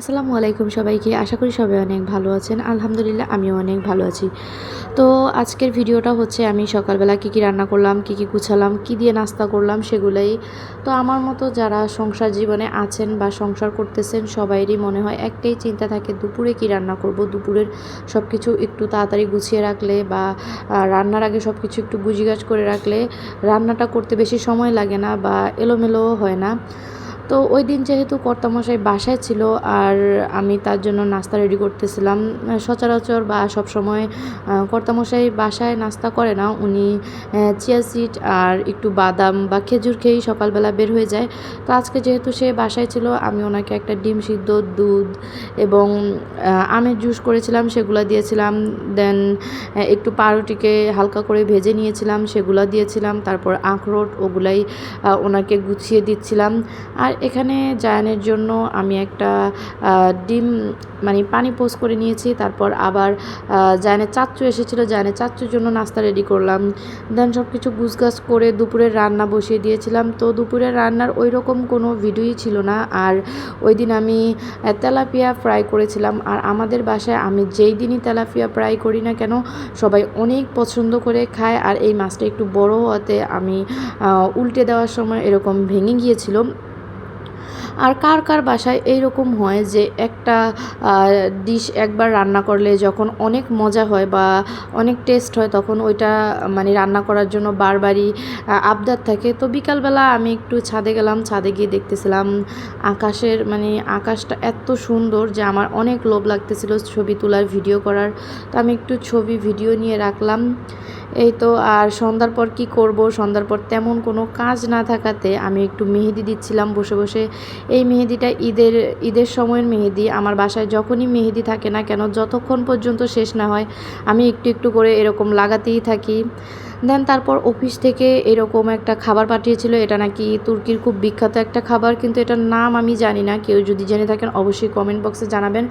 আসসালামু আলাইকুম সবাইকে। আশা করি সবাই অনেক ভালো আছেন। আলহামদুলিল্লাহ, আমিও অনেক ভালো আছি। তো আজকের ভিডিওটা হচ্ছে আমি সকালবেলা কী কী রান্না করলাম, কী কী গুছালাম, কী দিয়ে নাস্তা করলাম সেগুলোই। তো আমার মতো যারা সংসার জীবনে আছেন বা সংসার করতেছেন, সবাইরই মনে হয় একটাই চিন্তা থাকে, দুপুরে কি রান্না করব? দুপুরের সব কিছু একটু তাড়াতাড়ি গুছিয়ে রাখলে বা রান্নার আগে সব কিছু একটু গুজিগাছ করে রাখলে রান্নাটা করতে বেশি সময় লাগে না বা এলোমেলোও হয় না। তো ওই দিন যেহেতু কর্তামশাই বাসায় ছিল আর আমি তার জন্য নাস্তা রেডি করতেছিলাম, সচরাচর বা সব সময় কর্তামশাই বাসায় নাস্তা করে না। উনি চিয়া সিড আর একটু বাদাম বা খেজুর খেয়েই সকালবেলা বের হয়ে যায়। তো আজকে যেহেতু সে বাসায় ছিল, আমি ওনাকে একটা ডিম সিদ্ধ, দুধ এবং আমের জুস করেছিলাম, সেগুলো দিয়েছিলাম। দেন একটু পাউরুটিকে হালকা করে ভেজে নিয়েছিলাম, সেগুলো দিয়েছিলাম। তারপর আখরোট, ওগুলাই ওনাকে গুছিয়ে দিচ্ছিলাম। আর এখানে জায়ানের জন্য আমি একটা ডিম মানে পানি পোস্ট করে নিয়েছি। তারপর আবার জায়ানের চাচ্চু এসেছিল। জায়ানের চাচ্চুর জন্য নাস্তা রেডি করলাম। দেন সব কিছু গুছগাছ করে দুপুরের রান্না বসিয়ে দিয়েছিলাম। তো দুপুরের রান্নার ওই রকম কোনো ভিডিওই ছিল না। আর ওই দিন আমি তেলাপিয়া ফ্রাই করেছিলাম। আর আমাদের বাসায় আমি যেই দিনই তেলাপিয়া ফ্রাই করি না কেন, সবাই অনেক পছন্দ করে খায়। আর এই মাছটা একটু বড় হওয়াতে আমি উল্টে দেওয়ার সময় এরকম ভেঙে গিয়েছিল। আর কার কার বাসায় এইরকম হয় যে একটা ডিশ একবার রান্না করলে যখন অনেক মজা হয় বা অনেক টেস্ট হয় তখন ওইটা মানে রান্না করার জন্য বারবারই আবদার থাকে। তো বিকালবেলা আমি একটু ছাদে গেলাম, ছাদে গিয়ে দেখতেছিলাম আকাশের মানে আকাশটা এত সুন্দর যে আমার অনেক লোভ লাগতেছিল ছবি তোলার ভিডিও করার। তো আমি একটু ছবি ভিডিও নিয়ে রাখলাম। এই তো, আর সন্ধ্যার পর কি করব? সন্ধ্যার পর তেমন কোনো কাজ না থাকাতে আমি একটু মেহেদি দিচ্ছিলাম বসে বসে। এই মেহেদিটা ঈদের ঈদের সময়ের মেহেদি। আমার বাসায় যখনই মেহেদি থাকে না কেন, যতক্ষণ পর্যন্ত শেষ না হয়, আমি একটু একটু করে এরকম লাগাতেই থাকি। দেন তারপর অফিস থেকে এরকম একটা খাবার পাঠিয়েছিল, এটা নাকি তুর্কির খুব বিখ্যাত একটা খাবার, কিন্তু এটার নাম আমি জানি না। কেউ যদি জেনে থাকেন, অবশ্যই কমেন্ট বক্সে জানাবেন।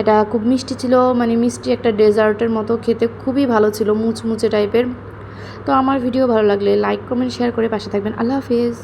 এটা খুব মিষ্টি ছিল মানে মিষ্টি একটা ডেজার্টের মতো, খেতে খুবই ভালো ছিল, মুচমুচে টাইপের তো আমার ভিডিও ভালো লাগলে লাইক কমেন্ট শেয়ার করে পাশে থাকবেন। আল্লাহ হাফিজ।